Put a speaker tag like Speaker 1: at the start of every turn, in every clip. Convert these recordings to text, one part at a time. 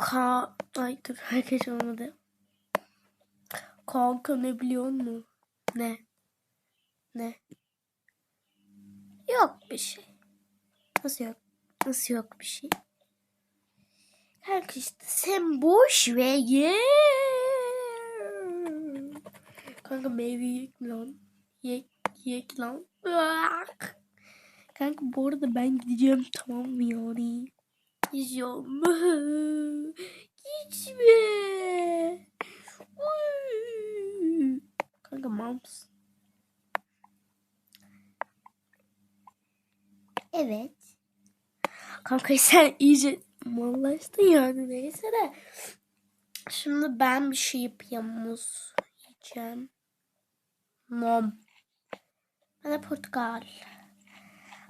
Speaker 1: Ka Ay dur herkes olmadı. Kanka ne biliyor musun? Ne? Ne? Yok bir şey. Nasıl yok? Nasıl yok bir şey? Kanka işte sen boş ver ye. Kanka meyve yek lan. Yek yek lan. Kanka bu arada ben gideceğim tamam mı yani? Gideceğim. Gitme. Uy. Kanka mams. Evet. Kanka sen iyice mallaştın yani neyse de. Şimdi ben bir şey yapayım. Muz yiyeceğim. Mom. De Portakal.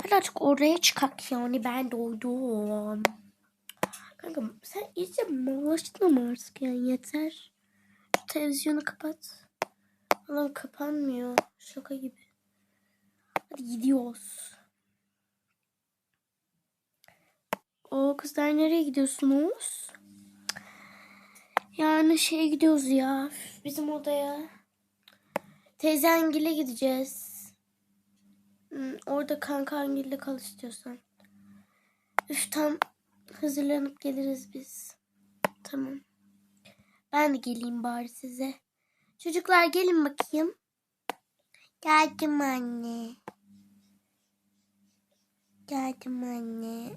Speaker 1: Hadi artık oraya çıkak yani ben doydum. Kanka sen iyice mallaştın ama artık yani yeter. Şu televizyonu kapat. Adam kapanmıyor. Şaka gibi. Hadi gidiyoruz. O kızlar nereye gidiyorsunuz? Yani şeye gidiyoruz ya. Bizim odaya. Teyzengile gideceğiz. Hmm, orada kankangille kal istiyorsan. Üf tam hazırlanıp geliriz biz. Tamam. Ben de geleyim bari size. Çocuklar gelin bakayım. Geldim anne. Geldim anne.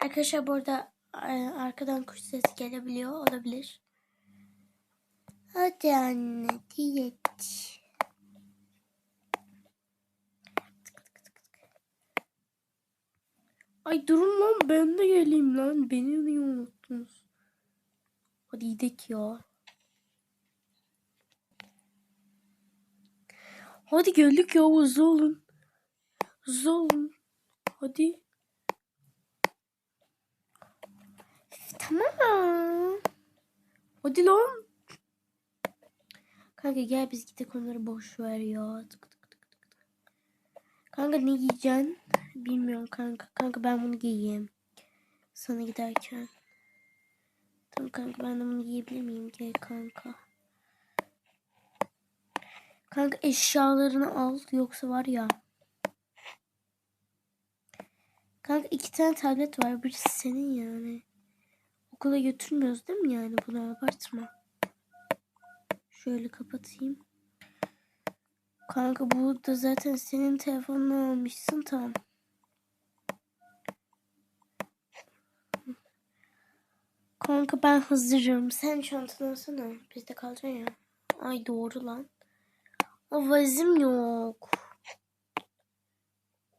Speaker 1: Arkadaşlar burada e, arkadan kuş sesi gelebiliyor olabilir. Hadi anne diyet. Ay durun lan ben de geleyim lan. Beni niye unuttunuz? Hadi gidelim ya. Hadi geldik ya hızlı olun. Hızlı olun. Hadi. Tamam. Hadi lan. Kanka gel biz gidelim onları boş ver ya. Tık tık tık tık. Kanka ne giyeceksin? Bilmiyorum kanka. Kanka ben bunu giyeyim. Sana giderken. Tamam kanka ben de bunu giyebilir miyim? Gel kanka. Kanka eşyalarını al yoksa var ya. Kanka iki tane tablet var. Birisi senin yani. Okula götürmüyoruz değil mi yani? Bunu abartma. Şöyle kapatayım. Kanka bu da zaten senin telefonunu almışsın tamam. Kanka ben hazırım. Sen çantanı alsana. Bizde kalacaksın ya. Ay doğru lan. Vazim yok.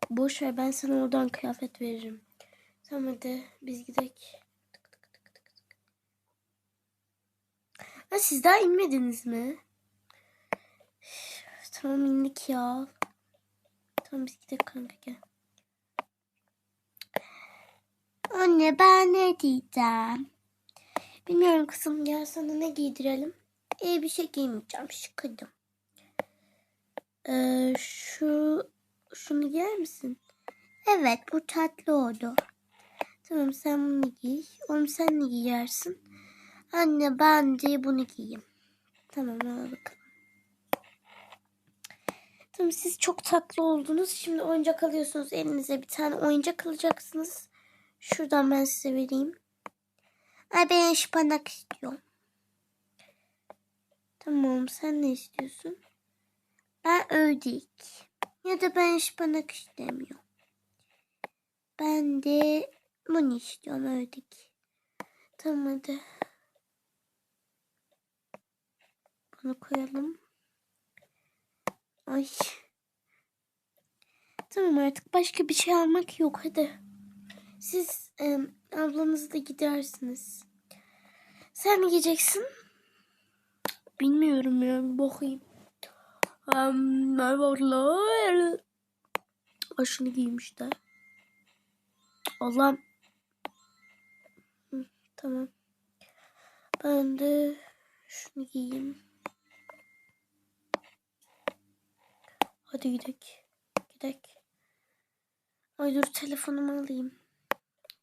Speaker 1: Boş ver ben sana oradan kıyafet veririm. Tamam hadi biz gidelim. Ha, siz daha inmediniz mi? Tamam indik ya. Tamam biz gidelim kanka gel. Anne ben ne diyeceğim? Bilmiyorum kızım gel sana ne giydirelim? İyi bir şey giymeyeceğim şıkıdım. Ee, şu şunu giyer misin? Evet bu tatlı oldu. Tamam sen bunu giy. Oğlum sen ne giyersin? Anne ben de bunu giyeyim. Tamam al bakalım. Tamam siz çok tatlı oldunuz. Şimdi oyuncak alıyorsunuz elinize bir tane oyuncak alacaksınız. Şuradan ben size vereyim. Ay ben ıspanak istiyorum. Tamam sen ne istiyorsun? Ben ördek. Ya da ben ıspanak istemiyorum. Ben de bunu istiyorum ördek. Tamam hadi. Bunu koyalım. Ay. Tamam artık başka bir şey almak yok hadi. Siz e, ablanızla gidersiniz. Sen mi gideceksin? Bilmiyorum ya bakayım. Um, ne varlar? Ay şunu giymiş de. Allah'ım. Hı, tamam. Ben de şunu giyeyim. Hadi gidelim. Gidelim. Ay dur telefonumu alayım.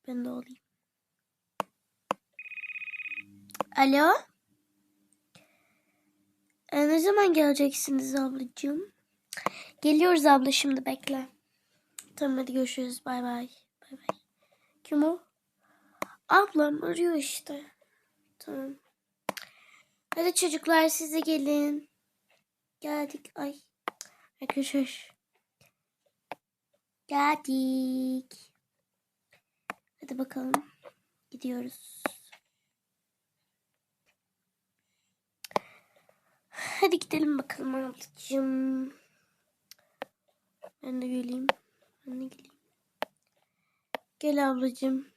Speaker 1: Ben de alayım. Alo? E, ne zaman geleceksiniz ablacığım? Geliyoruz abla şimdi bekle. Tamam hadi görüşürüz. Bay bay. Bay bay. Kim o? Ablam arıyor işte. Tamam. Hadi çocuklar siz de gelin. Geldik. Ay. Arkadaşlar. Geldik. Hadi bakalım. Gidiyoruz. Hadi gidelim bakalım ablacığım. Ben de geleyim. Ben de geleyim. Gel ablacığım.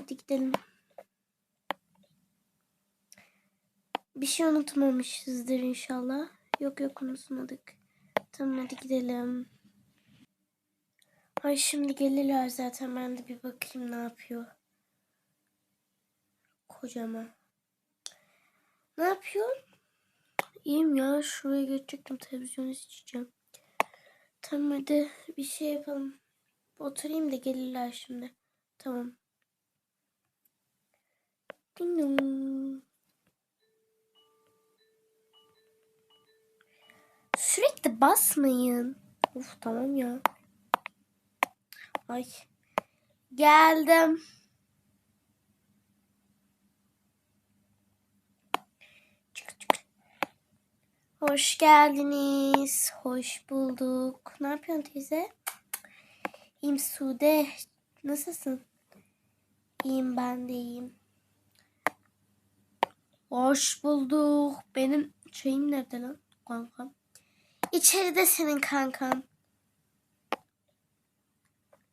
Speaker 1: Hadi gidelim. Bir şey unutmamışızdır inşallah. Yok yok unutmadık. Tamam hadi gidelim. Ay şimdi gelirler zaten ben de bir bakayım ne yapıyor. Kocama. Ne yapıyor? İyiyim ya şuraya geçecektim televizyon izleyeceğim. Tamam hadi bir şey yapalım. Oturayım da gelirler şimdi. Tamam. Ding. Sürekli basmayın. Of tamam ya. Ay. Geldim. Hoş geldiniz. Hoş bulduk. Ne yapıyorsun teyze? İyiyim Sude. Nasılsın? İyiyim ben de iyiyim. Hoş bulduk. Benim şeyim nerede lan? Kankam. İçeride senin kankan.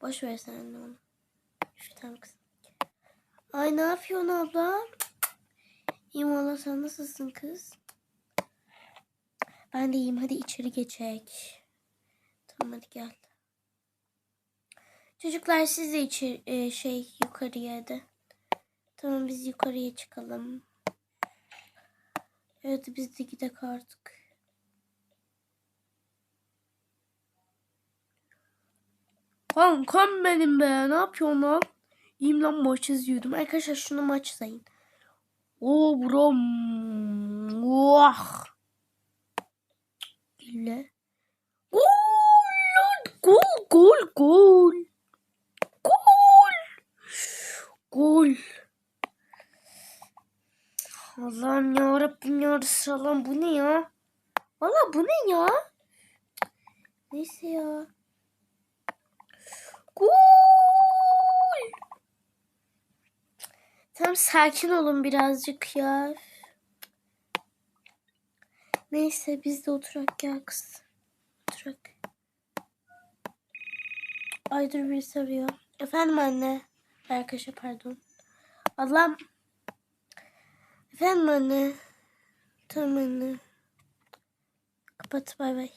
Speaker 1: Boş ver sen onu. Şu tam kız. Ay ne yapıyorsun abla? İyiyim valla sen nasılsın kız? Ben de iyiyim. Hadi içeri geçek. Tamam hadi gel. Çocuklar siz de içeri, e, şey yukarıya hadi. Tamam biz yukarıya çıkalım. Evet biz de gidelim artık. Kankam benim be. Ne yapıyorsun lan? İyiyim lan maç izliyordum. Arkadaşlar şunu maç sayın. Oo buram. Vah. Gülle. Gol lan. Gol gol gol. Gol. Gol. Allah'ım ya Rabbim ya Resulallah bu ne ya? Valla bu ne ya? Neyse ya. Gol. Tamam sakin olun birazcık ya. Neyse biz de oturak gel kız. Oturak. Ay dur birisi arıyor. Efendim anne. Arkadaşlar pardon. Allah'ım. Efendim anne. Tamam anne. Kapat bay bay.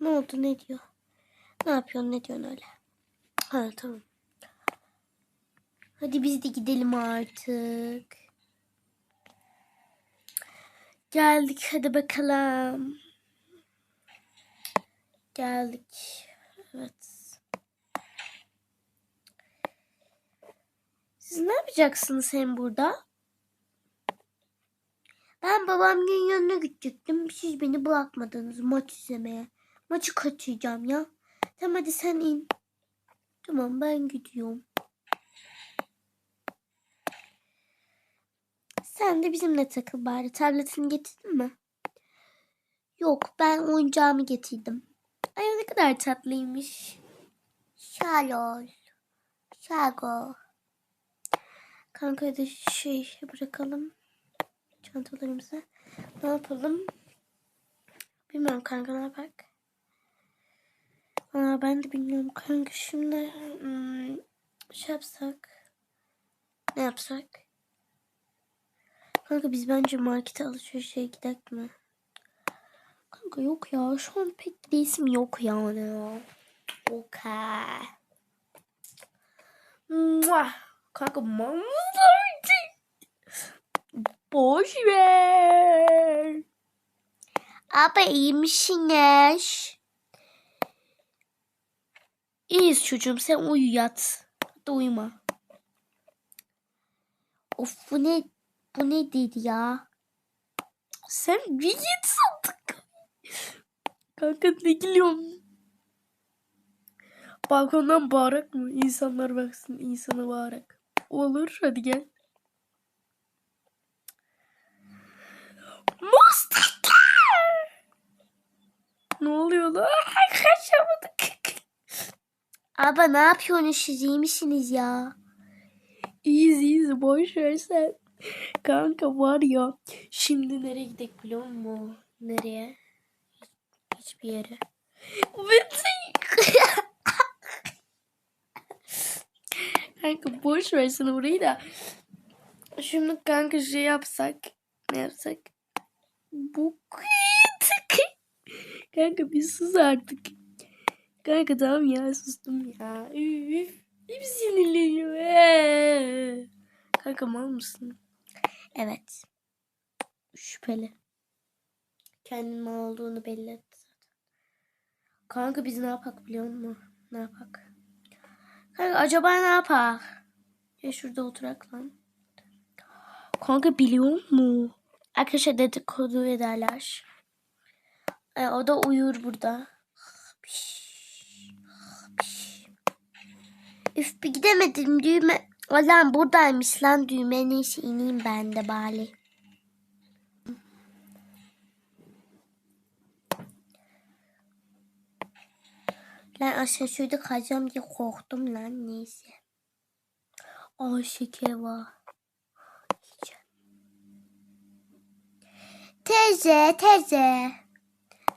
Speaker 1: Ne oldu ne diyor? Ne yapıyorsun ne diyorsun öyle? Ha tamam. Hadi biz de gidelim artık. Geldik hadi bakalım. Geldik. Evet. Siz ne yapacaksınız hem burada? Ben babamın yanına gidecektim. Siz beni bırakmadınız maç izlemeye. Maçı kaçıracağım ya. Tamam hadi sen in. Tamam ben gidiyorum. Sen de bizimle takıl bari. Tabletini getirdin mi? Yok ben oyuncağımı getirdim. Ay ne kadar tatlıymış. Şalol. Şago. Kanka da şey bırakalım. Çantalarımızı. Ne yapalım? Bilmiyorum kanka ne yapak? Aa, ben de bilmiyorum kanka şimdi hmm, şey yapsak. Ne yapsak? Kanka biz bence markete alışverişe gidelim mi? Kanka yok ya şu an pek değilim yok yani. Mua. Kanka manzaraydı. Boş ver. Abi iyi misiniz? İyiyiz çocuğum sen uyu yat. Hadi uyuma. Of bu ne? Bu ne dedi ya? Sen bir git sandık. Kanka ne gülüyorsun? Balkondan bağırak mı? İnsanlar baksın insana bağırak. Olur hadi gel. Mostaklar! Ne oluyor lan? Kaçamadık. Aba ne yapıyorsunuz siz iyi misiniz ya? İyiyiz iyiyiz boş ver sen. Kanka var ya şimdi nereye gidelim biliyor musun? Nereye? Hiçbir yere. kanka boş versene burayı da. Şimdi kanka şey yapsak. Ne yapsak? Bu Kanka bir sus artık. Kanka tamam ya sustum ya. Üf, hep sinirleniyor. Kanka mal mısın? Evet. Şüpheli. Kendin mal olduğunu belli etti zaten. Kanka biz ne yapak biliyor musun? Ne yapak? Kanka acaba ne yapak? Ya şurada oturak lan. Kanka biliyor musun? Arkadaşlar dedikodu ederler. E, o da uyur burada. Üf bir gidemedim düğme. Lan buradaymış lan düğme. Neyse ineyim ben de bari. Lan aşağı şurada kayacağım diye korktum lan neyse. Aa şeker var. Teyze teyze.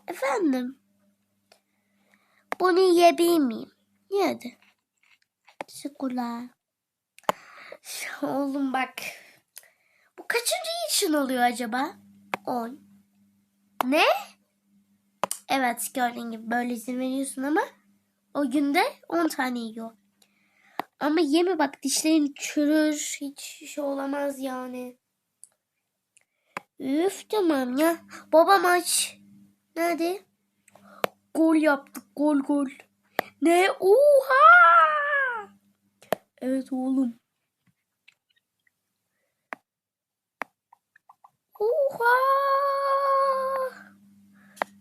Speaker 1: Efendim. Bunu yiyebilir miyim? Ye hadi. Oğlum bak. Bu kaçıncı için oluyor acaba? 10. Ne? Evet gördüğün gibi böyle izin veriyorsun ama o günde 10 tane yiyor. Ama yeme bak dişlerin çürür. Hiç şey olamaz yani. Üf tamam ya. Babam aç. Nerede? Gol yaptık gol gol. Ne? Oha! Evet oğlum. Oha!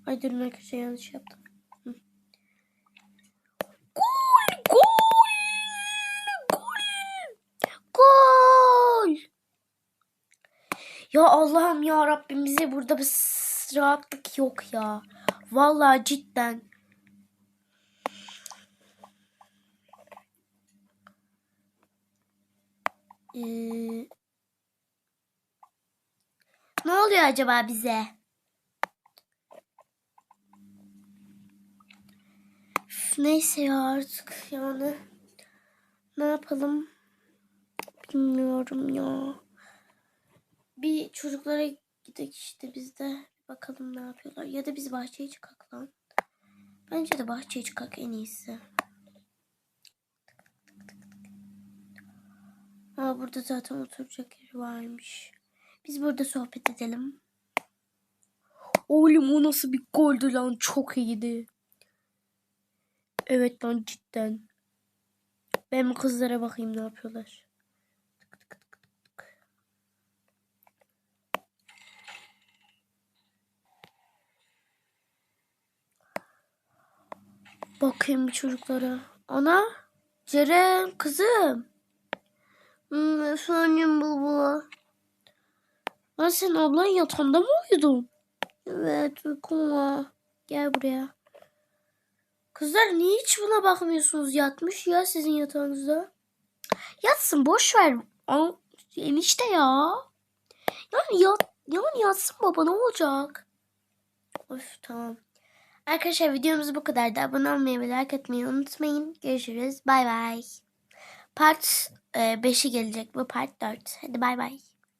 Speaker 1: Ay durun arkadaşlar yanlış yaptım. Gol! Gol! Gol! Gol! Ya Allah'ım ya Rabbim bize burada bir rahatlık yok ya. Vallahi cidden. Ee, ne oluyor acaba bize? Neyse ya artık yani. Ne yapalım? Bilmiyorum ya. Bir çocuklara gidelim işte biz de. Bakalım ne yapıyorlar. Ya da biz bahçeye çıkak lan. Bence de bahçeye çıkak en iyisi. Aa, burada zaten oturacak yer varmış. Biz burada sohbet edelim. Oğlum o nasıl bir goldü lan çok iyiydi. Evet lan cidden. Ben kızlara bakayım ne yapıyorlar. Bakayım bir çocuklara. Ana. Ceren kızım. Hmm, efendim baba. Lan sen ablan yatağında mı uyudun? Evet uykum. Gel buraya. Kızlar niye hiç buna bakmıyorsunuz? Yatmış ya sizin yatağınızda. Yatsın boş ver. Enişte ya. Yani yat, yani yatsın baba ne olacak? Of tamam. Arkadaşlar videomuz bu kadardı. Abone olmayı ve like etmeyi unutmayın. Görüşürüz. Bay bay. Part 5'i gelecek. Bu part 4. Hadi bay bay.